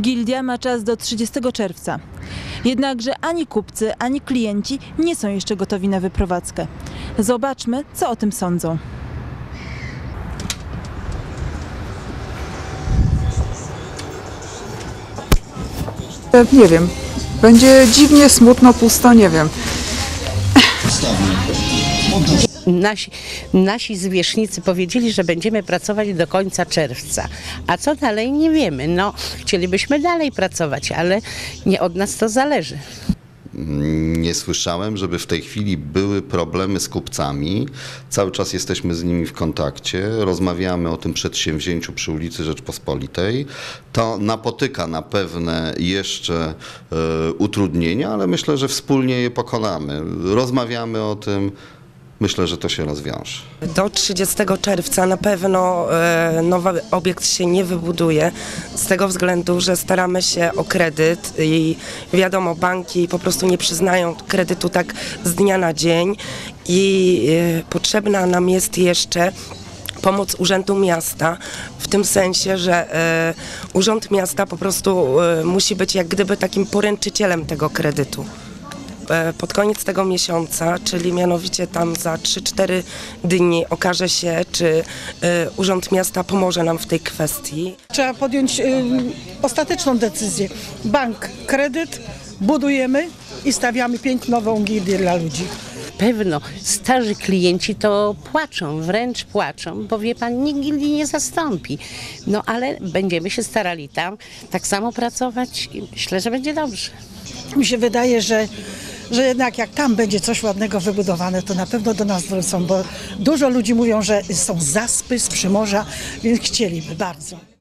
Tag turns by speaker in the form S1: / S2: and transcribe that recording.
S1: Gildia ma czas do 30 czerwca. Jednakże ani kupcy, ani klienci nie są jeszcze gotowi na wyprowadzkę. Zobaczmy, co o tym sądzą.
S2: E, Nie wiem. Będzie dziwnie, smutno, pusto, nie wiem.
S3: Nasi, nasi zwierzchnicy powiedzieli, że będziemy pracować do końca czerwca. A co dalej nie wiemy. No, chcielibyśmy dalej pracować, ale nie od nas to zależy.
S4: Nie słyszałem, żeby w tej chwili były problemy z kupcami. Cały czas jesteśmy z nimi w kontakcie. Rozmawiamy o tym przedsięwzięciu przy ulicy Rzeczpospolitej. To napotyka na pewne jeszcze e, utrudnienia, ale myślę, że wspólnie je pokonamy. Rozmawiamy o tym. Myślę, że to się rozwiąże.
S5: Do 30 czerwca na pewno e, nowy obiekt się nie wybuduje z tego względu, że staramy się o kredyt i wiadomo, banki po prostu nie przyznają kredytu tak z dnia na dzień i e, potrzebna nam jest jeszcze pomoc Urzędu Miasta w tym sensie, że e, Urząd Miasta po prostu musi być jak gdyby takim poręczycielem tego kredytu pod koniec tego miesiąca, czyli mianowicie tam za 3-4 dni okaże się, czy e, Urząd Miasta pomoże nam w tej kwestii.
S6: Trzeba podjąć y, ostateczną decyzję. Bank, kredyt, budujemy i stawiamy pięknową gildię dla ludzi.
S3: Pewno starzy klienci to płaczą, wręcz płaczą, bo wie pan, nikt gildii nie zastąpi. No ale będziemy się starali tam tak samo pracować i myślę, że będzie dobrze.
S6: Mi się wydaje, że, że jednak jak tam będzie coś ładnego wybudowane, to na pewno do nas wrócą, bo dużo ludzi mówią, że są zaspy z Przymorza, więc chcieliby bardzo.